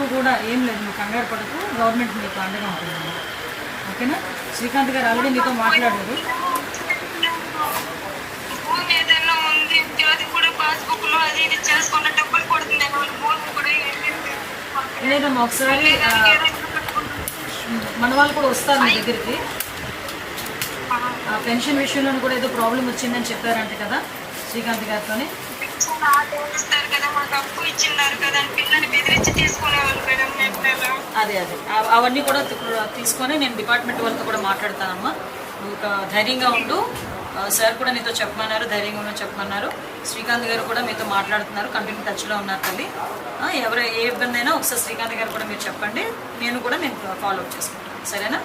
మీకు కూడా ఏం లేదు నువ్వు కంగారు పడకు గవర్నమెంట్ మీకు అండగా ఉంటుంది. ఓకేనా? శ్రీకాంత్ గారు ఆల్రెడీ మీతో మాట్లాడారు. లేదమ్మా ఒకసారి మన వాళ్ళు కూడా వస్తారు మీ దగ్గరికి. ఆ. పెన్షన్ విషయంలో కూడా ఏదో ప్రాబ్లం వచ్చిందని చెప్పారంట కదా శ్రీకాంత్ గారితోని. ఇస్తారు కదా మాకు అప్పు ఇచ్చిన్నారు కదా అని పిల్లల్ని బెదిరించి తీసుకునేవాళ్ళు మేడం మేము నెల అదే అదే. అవన్నీ కూడా తీసుకొని నేను డిపార్ట్మెంట్ వాళ్ళతో కూడా మాట్లాడతానమ్మా. నువ్వు ధైర్యంగా ఉండు. సార్ కూడా నీతో చెప్పమన్నారు ధైర్యంగా ఉండని చెప్పమన్నారు. శ్రీకాంత్ గారు కూడా మీతో మాట్లాడుతున్నారు కంటిన్యూ టచ్లో ఉన్నారు తల్లి. ఎవరు ఏ ఇబ్బంది అయినా ఒకసారి శ్రీకాంత్ గారు కూడా మీరు చెప్పండి. నేను కూడా నేను ఫాలో అప్ చేసుకుంటాను. సరేనా?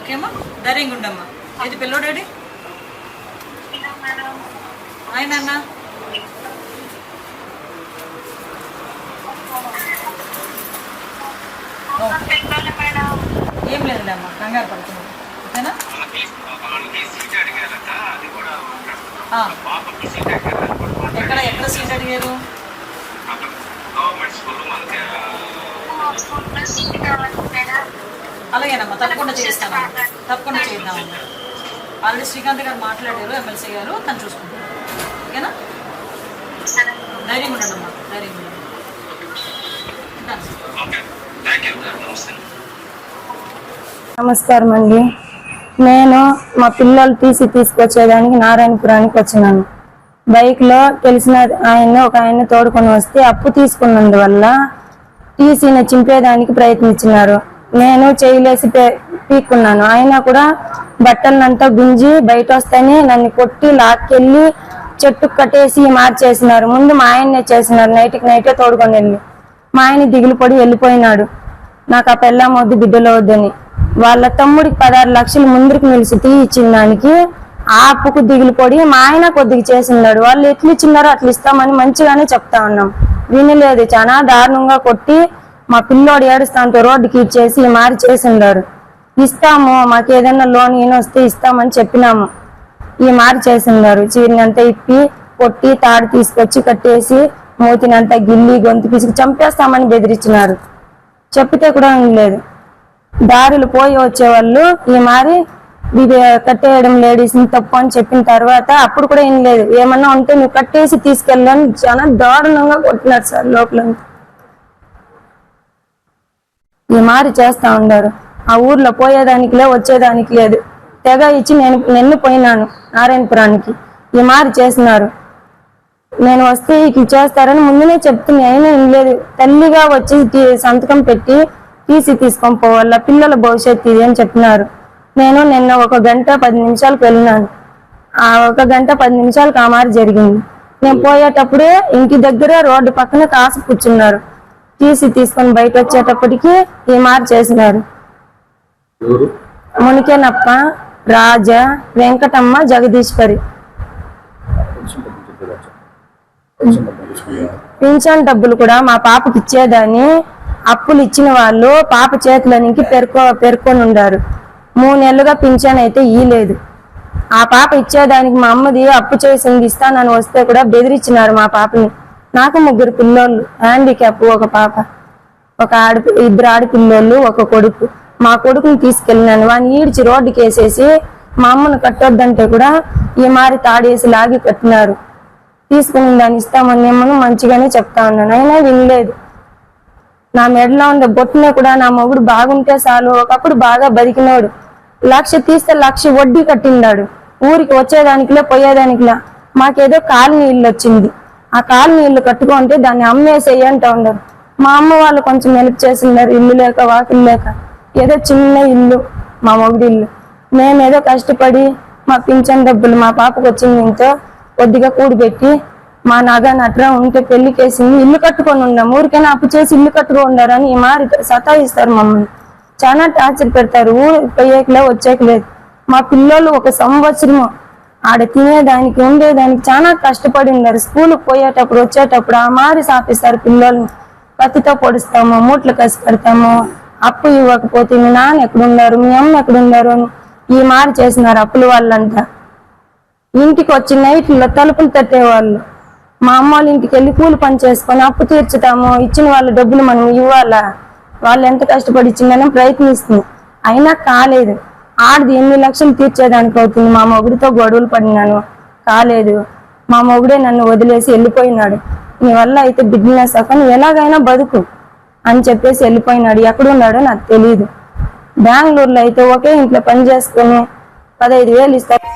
ఓకేమ్మా? ధైర్యంగా ఉండమ్మా ఏది పిల్లోడాడి అన్న పిల్లలు మేడం ఏం లేదులే అమ్మా కంగారు పడుతున్నాను ఓకేనా. ఎక్కడ ఎక్కడ సీట్ అడిగారు? అలాగేనమ్మా తప్పకుండా చేస్తాను. తప్పకుండా చేద్దామమ్మా ఆల్రెడీ శ్రీకాంత్ గారు మాట్లాడారు ఎమ్మెల్సీ గారు తను చూసుకుంటారు. ఓకేనా? ధైర్యం ధైర్యం ఉండండి. నమస్కారం అండి. నేను మా పిల్లలు తీసి తీసుకొచ్చేదానికి నారాయణపురానికి వచ్చినాను. బైక్లో తెలిసిన ఆయన ఒక ఆయన తోడుకొని వస్తే అప్పు తీసుకున్నందువల్ల టీసీని చింపేదానికి ప్రయత్నించినారు. నేను చేయలేసి పే- పీక్కున్నాను. ఆయన కూడా బట్టలనంతా గుంజి బయట వస్తేనే నన్ను కొట్టి లాక్కెళ్ళి చెట్టుకు కట్టేసి మార్చేసినారు. ముందు మా ఆయన్నే చేసినారు. నైట్కి నైటే తోడుకొని వెళ్ళి. మా ఆయన దిగులు పడి వెళ్ళిపోయినాడు. నాకు ఆ పెళ్ళాం వద్దు బిడ్డలు వద్దని వాళ్ళ తమ్ముడికి పదహారు లక్షలు ముందుకు నిలిచి తీ ఇచ్చిన దానికి ఆ అప్పుకు దిగులు పడి మా ఆయన కొద్దిగా చేసినాడు. వాళ్ళు ఎట్లు ఇచ్చినారో అట్లా ఇస్తామని మంచిగానే చెప్తా ఉన్నాం. వినలేదు. చాలా దారుణంగా కొట్టి మా పిల్లోడు ఏడుస్తాంతో రోడ్డుకి ఇచ్చేసి మారి చేసిండారు ఇస్తాము మాకు ఏదైనా లోన్ ఈయన వస్తే ఇస్తామని చెప్పినాము. ఈ మారి చేసినారు చీరనంతా ఇప్పి కొట్టి తాడు తీసుకొచ్చి కట్టేసి మూతినంతా గిల్లి గొంతు పిసికి చంపేస్తామని బెదిరించినారు చెప్పితే కూడా లేదు దారులు పోయి వచ్చేవాళ్ళు ఈ మారి కట్టేయడం లేడీస్ని తప్పు అని చెప్పిన తర్వాత అప్పుడు కూడా ఏం లేదు ఏమన్నా ఉంటే నువ్వు కట్టేసి తీసుకెళ్ళని చాలా దారుణంగా కొట్టినారు సార్ లోపల ఈ మారి చేస్తా ఉండారు ఆ ఊర్లో పోయేదానికి లే వచ్చేదానికి లేదు. తెగ ఇచ్చి నేను నిన్ను పోయినాను. నారాయణపురానికి. ఈ మారి చేసినారు. నేను వస్తే ఇక చేస్తారని ముందునే చెప్తుంది అయినా ఏం లేదు. తల్లిగా వచ్చి సంతకం పెట్టి టీసీ తీసుకొని పోవాల పిల్లల భవిష్యత్తు ఇది అని చెప్పినారు. నేను నిన్న ఒక గంట పది నిమిషాలకు వెళ్ళినాను. ఆ ఒక గంట పది నిమిషాలకు ఆ మారి జరిగింది. నేను పోయేటప్పుడే ఇంటి దగ్గర రోడ్డు పక్కన కాసు కూర్చున్నారు. టీసీ తీసుకొని బయట వచ్చేటప్పటికి ఈ మారి చేసినారు. మునికేనప్ప. రాజా వెంకటమ్మ జగదీశ్వరి. పింఛన్ డబ్బులు కూడా మా పాపకి ఇచ్చేదాన్ని. అప్పులు ఇచ్చిన వాళ్ళు పాప చేతులనికి పేర్కొ పేర్కొని ఉండారు. మూడు నెలలుగా పింఛన్ అయితే ఇయ్యలేదు. ఆ పాప ఇచ్చేదానికి మా అమ్మది అప్పు చేసింది ఇస్తానని వస్తే కూడా బెదిరించినారు మా పాపని. నాకు ముగ్గురు పిల్లోళ్ళు హ్యాండిక్యాప్ ఒక పాప ఒక ఆడి ఇద్దరు ఆడపిల్లోళ్ళు ఒక కొడుకు. కొడుకుని తీసుకెళ్ళినాను. వాడిని ఈడ్చి రోడ్డుకి వేసేసి మా అమ్మను కట్టొద్దంటే కూడా ఈ మారి తాడేసి లాగి కట్టినారు. తీసుకుని దాన్ని ఇస్తామని ఏమను మంచిగానే చెప్తా ఉన్నాను. అయినా వినలేదు. నా మెడలో ఉండే బొట్టునే కూడా నా మొగుడు బాగుంటే చాలు. ఒకప్పుడు బాగా బతికినాడు. లక్ష తీస్తే లక్ష వడ్డీ కట్టిండాడు. ఊరికి వచ్చేదానికిలా పోయేదానికిలా. మాకేదో కాలనీ ఇల్లు వచ్చింది ఆ కాలనీ ఇల్లు కట్టుకుంటే దాన్ని అమ్మేసేయంటూ ఉండరు మా అమ్మ వాళ్ళు కొంచెం హెల్ప్ చేసినారు ఇల్లు లేక వాకిల్ లేక. ఏదో చిన్న ఇల్లు మా మొగుడి ఇల్లు. మేమేదో కష్టపడి మా పింఛన్ డబ్బులు మా పాపకు వచ్చింది ఇంతో కొద్దిగా కూడిపెట్టి మా నగ నట్రా ఉంటే పెళ్ళికేసింది ఇల్లు కట్టుకొని ఉన్నాం ఊరికైనా అప్పు చేసి ఇల్లు కట్టుకొని ఉన్నారని ఈ మారి సతాయిస్తారు మమ్మల్ని. చాలా టార్చర్ పెడతారు. ఊరు పోయేకలే వచ్చేకలేదు మా పిల్లలు ఒక సంవత్సరము ఆడ తినేదానికి ఉండేదానికి చాలా కష్టపడి ఉన్నారు. స్కూల్కి పోయేటప్పుడు వచ్చేటప్పుడు ఆ మారి సాపిస్తారు పిల్లల్ని. పత్తితో పొడుస్తాము మూట్లు కసి పెడతాము అప్పు ఇవ్వకపోతే మీ నాన్న ఎక్కడున్నారు మీ అమ్మ ఎక్కడున్నారు అని ఈ మారు చేసినారు అప్పుల వాళ్ళంతా. ఇంటికి వచ్చి నైట్లో తలుపులు తట్టేవాళ్ళు. మా అమ్మ వాళ్ళ ఇంటికి వెళ్ళి కూలి పని చేసుకొని అప్పు తీర్చుతాము ఇచ్చిన వాళ్ళ డబ్బులు మనం ఇవ్వాలా? వాళ్ళు ఎంత కష్టపడి ఇచ్చిందని ప్రయత్నిస్తుంది. అయినా కాలేదు. ఆడది ఎన్ని లక్షలు తీర్చేదానికి అవుతుంది? మా మొగుడితో గొడవలు పడినాను. కాలేదు. మా మొగుడే నన్ను వదిలేసి వెళ్ళిపోయినాడు. నీ వల్ల అయితే బిజినెస్ అక్క ఎలాగైనా బతుకు. అని చెప్పేసి వెళ్ళిపోయినాడు. ఎక్కడున్నాడో నాకు తెలియదు బెంగళూరులో అయితే ఒకే ఇంట్లో పని చేసుకుని పదహైదు వేలు ఇస్తారు